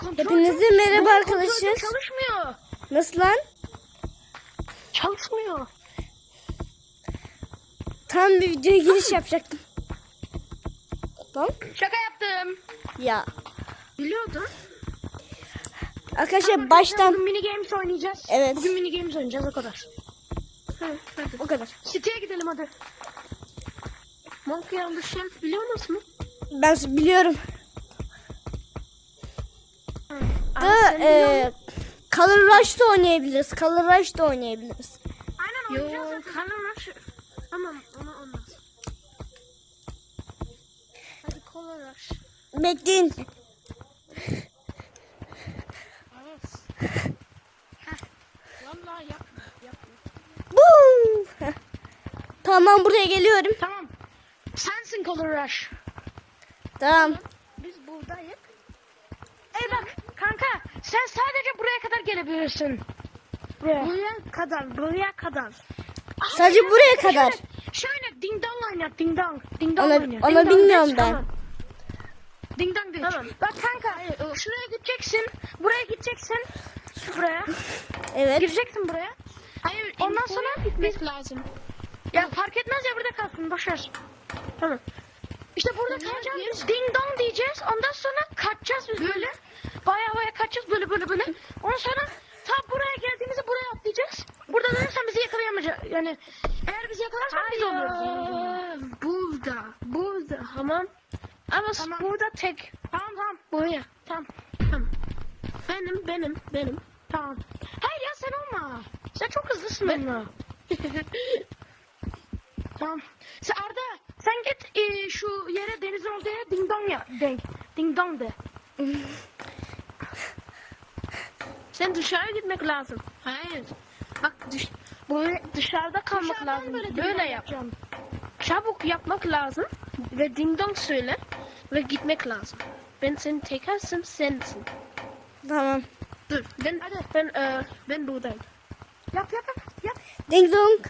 Hepinize merhaba kontrolüm arkadaşlar. Çalışmıyor. Nasıl lan? Çalışmıyor. Tam bir videoya giriş yapacaktım. Lan Şaka yaptım. ya. Biliyordum. Arkadaşlar baştan Bugün mini games oynayacağız. Evet. Bugün mini games oynayacağız o kadar. Hı, hadi. o kadar. City'ye gidelim hadi. Monkey on the Shelf biliyor musun? Ben biliyorum. E? Color Rush'da oynayabiliriz. Color Rush'da oynayabiliriz. Aynen oynayacağız. Yo, kanal aç. Tamam ona olmaz. Hadi kola rush. Bekleyin. Tamam buraya geliyorum. Tamam. Sensin Color Rush. Tamam. Biz buradayız. Ey bak kanka sen sadece buraya kadar gelebilirsin. Buraya. Buraya kadar, buraya kadar. Sadece Aa, buraya şöyle- kadar. Şöyle ding dong oynat, ding dong. Ding dong Ona- oynat. ona Ding dong bilmiyorum ben. tamam. Ding dong geç. Tamam. Bak kanka e, şuraya gideceksin. Buraya gideceksin. Buraya. Evet. Gireceksin buraya. Hayır, Ondan sonra gitmek lazım. Ya fark etmez ya burada kalsın. Boşver. Tamam. İşte burada kalacağız. Ding dong diyeceğiz. Ondan sonra kaçacağız biz böyle. Baya baya kaçacağız böyle böyle böyle. Ondan sonra tam buraya geldiğimizde buraya atlayacağız. Burada dönürsen bizi yakalayamayacak. Yani eğer bizi yakalarsan biz oluyoruz. Burada, burada, tamam. Ama Tamam. burada tek. Tamam tamam. Buraya. Tamam. Tamam. Benim, benim, benim. Tamam. Hayır ya sen olma. Sen çok hızlısın benimle. Tamam. Sen Arda sen git e, şu yere deniz olduğu yere ding dong ya. Ding, ding dong de. Sen dışarı gitmek lazım. Hayır. Bak dış, böyle dışarıda kalmak Dışarıdan lazım. böyle Böyle, yap. yapacağım. Çabuk yapmak lazım. Ve ding dong söyle. Ve gitmek lazım. Ben seni tekersin, sensin. Tamam. Dur. Ben, ben, e, ben buradayım. Yap yap yap. yap. Ding dong.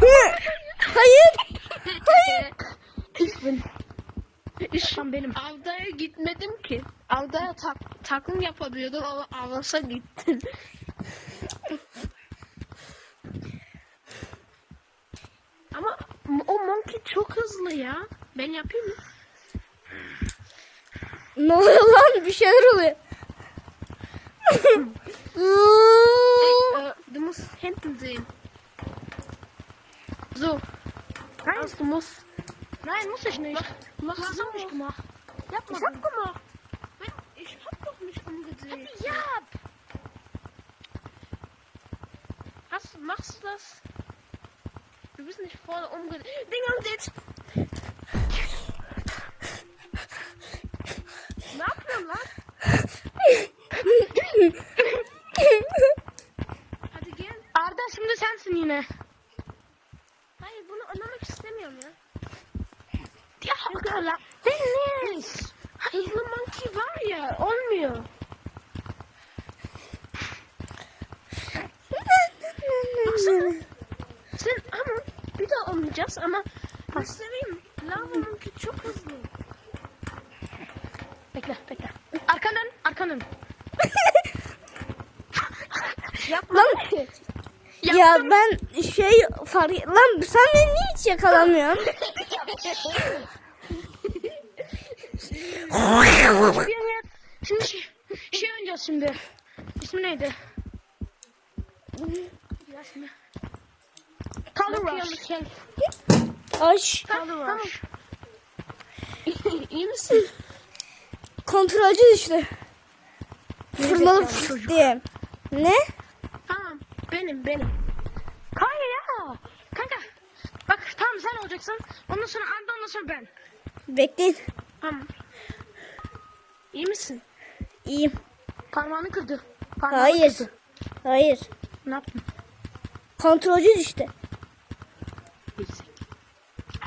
Hayır. Hayır. Ben. İşte benim. Avda'ya gitmedim ki. Avda'ya tak, takım yapabiliyordum ama Avas'a gittim. ama o monkey çok hızlı ya. Ben yapayım mı? Ne oluyor lan? Bir şeyler oluyor. Du musst hinten sehen. So. Nein. Also, du musst. Nein, muss ich nicht. Mach Du hast so. auch nicht gemacht. Yapma. Ich hab gemacht. Ich hab doch nicht umgedreht. Yap. Hast, machst du das? Du bist nicht voll umgedreht. Ding und Arkanın. Yapma. Lan ya ben şey fark lan sen beni niye hiç yakalamıyorsun? Şimdi şey, şey oynayacağız şimdi. İsmi neydi? Ya şimdi. Color Rush. Aş Color Rush. İyi misin? kontrolcü düştü. Fırladı zekalı çocuk. diye. Ne? Tamam. Benim benim. Hayır ya. Kanka. Bak tamam sen olacaksın. Ondan sonra Arda ondan sonra ben. Bekleyin. Tamam. İyi misin? İyiyim. Parmağını kırdı. Parmağını Hayır. kırdı. Hayır. Ne yaptın? Kontrolcü düştü. Erzek.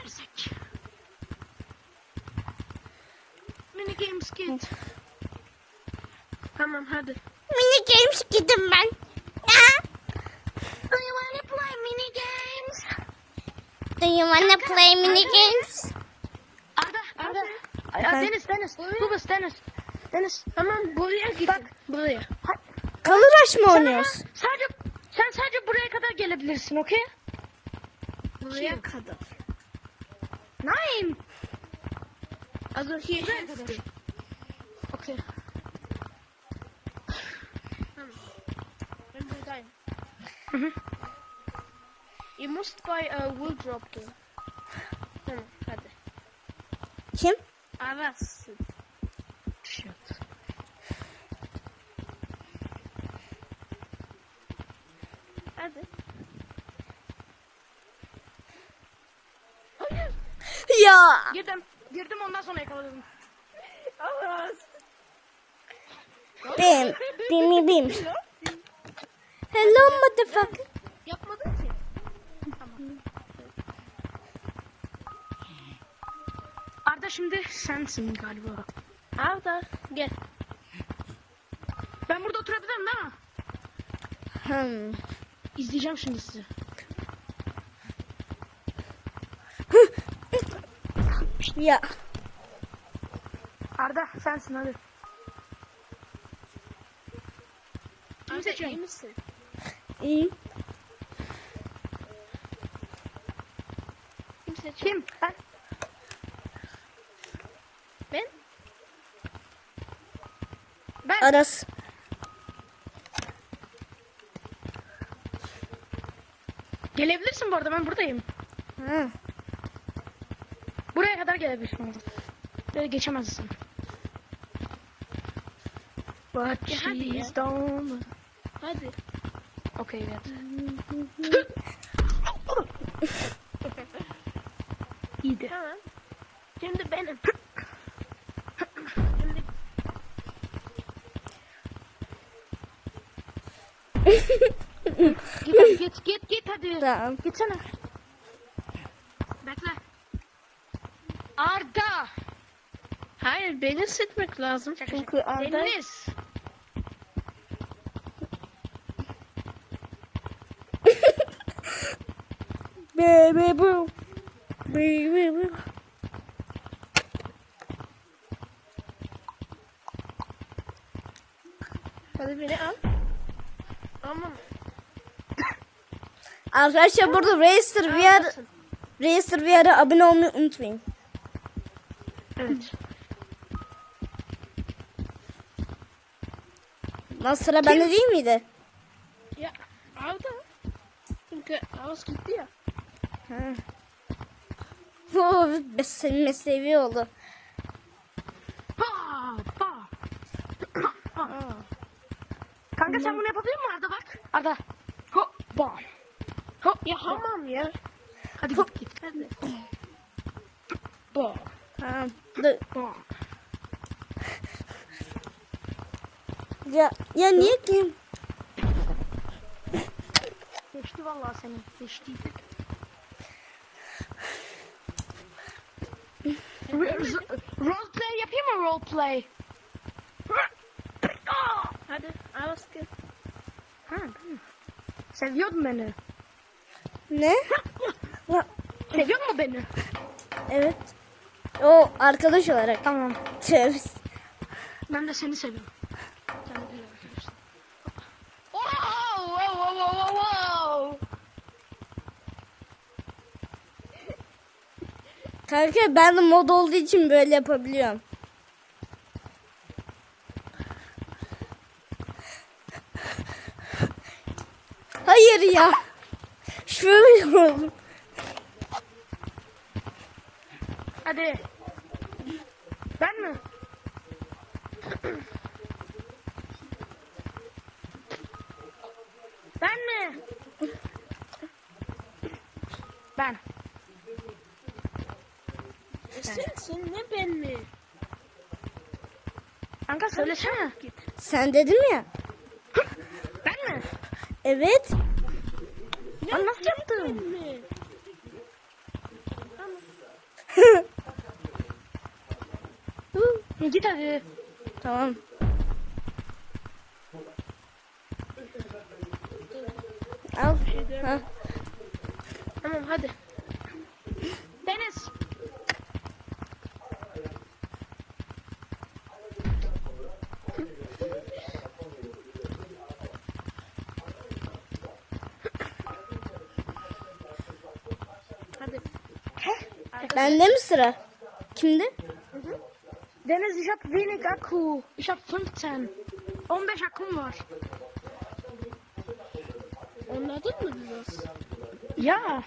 Erzek. Mini games git. Tamam hadi. Mini games gittim ben. Do you wanna play mini games? Do you wanna play mini games? Arda, Arda. Ay, Efendim? Deniz, Deniz. Dubus, Deniz. Deniz. Tamam buraya git. Bak buraya. Ha, Kalır mı oynuyoruz? Sadece, sen sadece buraya kadar gelebilirsin, okey? Buraya kadar. Nein. Also hier Buraya kadar. Okey. Ben buradayım. Hı hı. Ihr müsst bei äh, Wooldrop gehen. Tamam hadi. Kim? Aras. Shit. Hadi. Hayır. Ya. Girdim. Girdim ondan sonra yakaladım. Aras. Bim. Bim bim. Hello motherfucker. Yapmadın ki. Arda şimdi sensin galiba. Arda gel. Ben burada oturabilirim değil mi? Hmm. İzleyeceğim şimdi sizi. Ya. Arda sensin hadi. Arda seçiyorsun? İyi. Kim seçiyor? Kim? Ben. Ben? Ben. Aras. Gelebilirsin bu arada ben buradayım. Ha. Buraya kadar gelebilirsin orada. Böyle geçemezsin. But hadi ya. she's done. Hadi. Okey evet. İyiydi. Tamam. Şimdi benim. Şimdi Git hadi git git git hadi. Tamam. Gitsene. Bekle. Arda. Hayır beni seçmek lazım. Çünkü. Arda Deniz. Baby boo. Baby boo. Hadi beni al. Ama Arkadaşlar burada Racer VR Racer VR'a abone olmayı unutmayın. Evet. Lan sıra bende değil miydi? ya Arda. Çünkü Aras gitti ya. Oo, senin mesleği oldu. Kanka sen bunu yapabilir misin Arda bak? Arda. Ho ba. Ho Ya hamam ya. Hadi git git. Hadi. Ba Tamam. Dur. ba. Ya, ya niye ki? Geçti vallahi senin. Geçti. Role play yapayım mı role play? Hadi gel. Ha, mi? Seviyordun beni. Ne? Seviyor mu beni? evet. O arkadaş olarak. Tamam. Tövbe. Ben de seni seviyorum. Sen de iyi arkadaşlar. Wow, wow, wow, wow, wow, wow. Kanka ben de mod olduğu için böyle yapabiliyorum. Hayır ya. Şöyle oldu. Hadi. Ben mi? Ben mi? Ben. Sensin ne ben mi? Kanka söylesene. Sen dedim ya. Ben mi? Evet. Lan nasıl Ben yaptın? mi? Git hadi. tamam. Al. Ha. Tamam hadi. Bende mi sıra? Kimde? Deniz, ich hab wenig Akku. Ich hab 15. 15 Akkum var. Anladın mı biraz? Ya.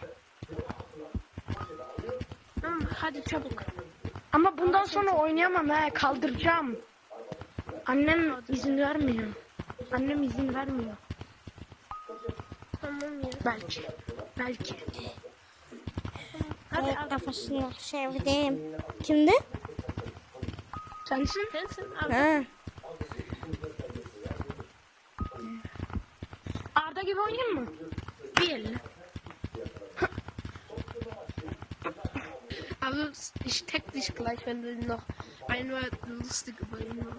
Tamam hadi çabuk. Ama bundan sonra oynayamam he. Kaldıracağım. Annem izin vermiyor. Annem izin vermiyor. Tamam ya. Belki. Belki. Hadi Evet, al. kafasını çevirdim. Kimde? Sensin. Sensin al. Ha. Arda gibi oynayayım mı? Bir elle. Aber ich tag dich gleich, wenn du noch einmal lustig übernehmen.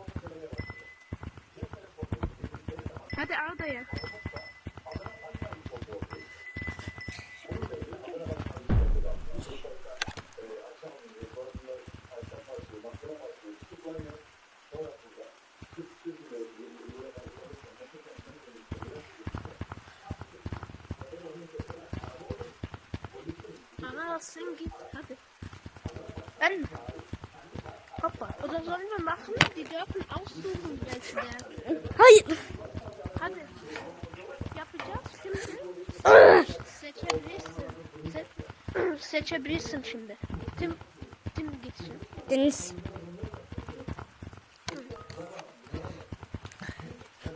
Hadi Arda ya. Ana sen git hadi. Mi? Hoppa. Oder sollen wir machen? Die dürfen aussuchen, welche der. Hayır. Hadi. Yapacağız şimdi. Seçebilirsin. Se seçebilirsin şimdi. Tim, Tim gitsin. Deniz.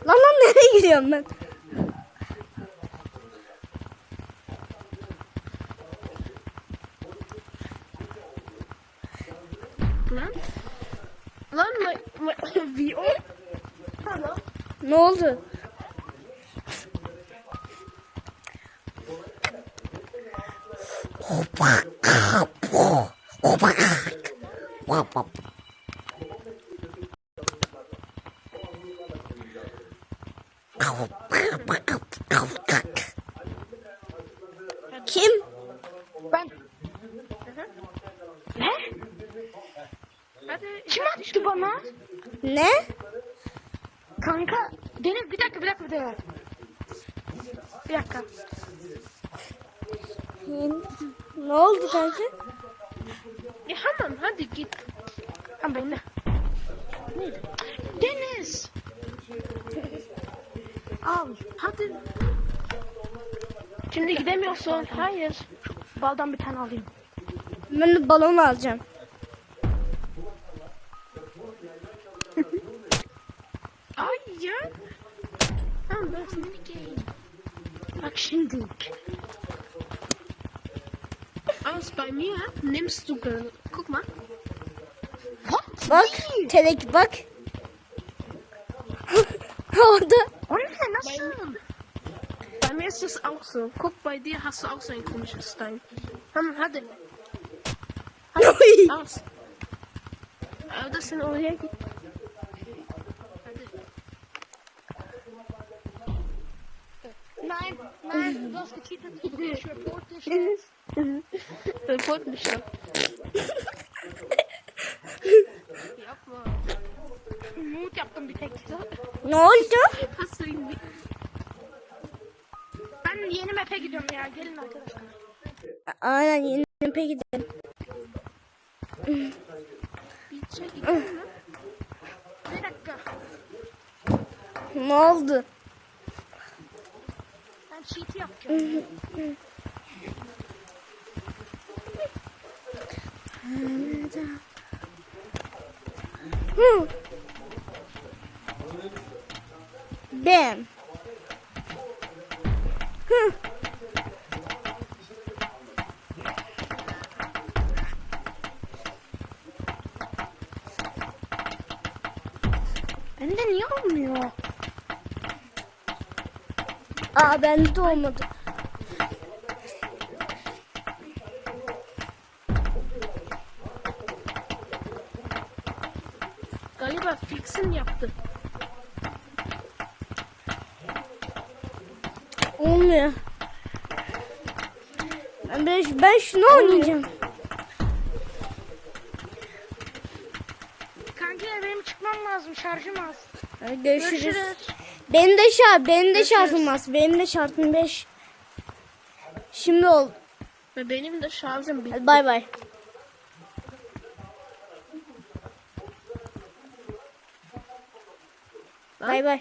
Lan lan nereye gidiyorum ben? Lan. Lan ma, ma, wie o? Tamam. Ne oldu? Kim? Ben. Ne? Hadi. Kim attı bana? Ne? Kanka. Deniz bir dakika bir dakika bir dakika. Bir dakika. Ne oldu kanka? Ya tamam hadi git. Ha ben de. Neydi? Deniz. Al. Hadi. Şimdi gidemiyorsun. Hayır. Şu baldan bir tane alayım. Ben de balon alacağım. Ay ya. Tamam ben şimdi gideyim. Bak şimdi. Aus bei mir nimmst du. Guck mal. What? Bak. Telek bak. Orada. O ne? Nasıl? Bei mir ist es auch so. Guck, bei dir hast du auch so ein komisches Stein. Tamam hadi. Oy. Aus. Arda sen oraya git. Nein, nein, du hast gecheatet. Ich report dich. Report mich doch. Yapma. Mut yaptım bir tek. Ne oldu? İhn wie... Ben yeni map'e gidiyorum ya. Gelin arkadaşlar. Aynen yeni map'e gidelim. Beach'e gidelim mi? Bir dakika. Ne oldu? Cheat yapacağım. Bam. Bende niye olmuyor? Aa bende de olmadı. Galiba Fix'in yaptı. Olmuyor. Ben, ben, ben şunu oynayacağım. Kanka benim çıkmam lazım. Şarjım az. Hadi görüşürüz. Görüşürüz. Benim de şart, benim de şartım az. Benim de şartım 5. Şimdi ol. Ve benim de şarjım bitti. Hadi bay bay. Bay bay.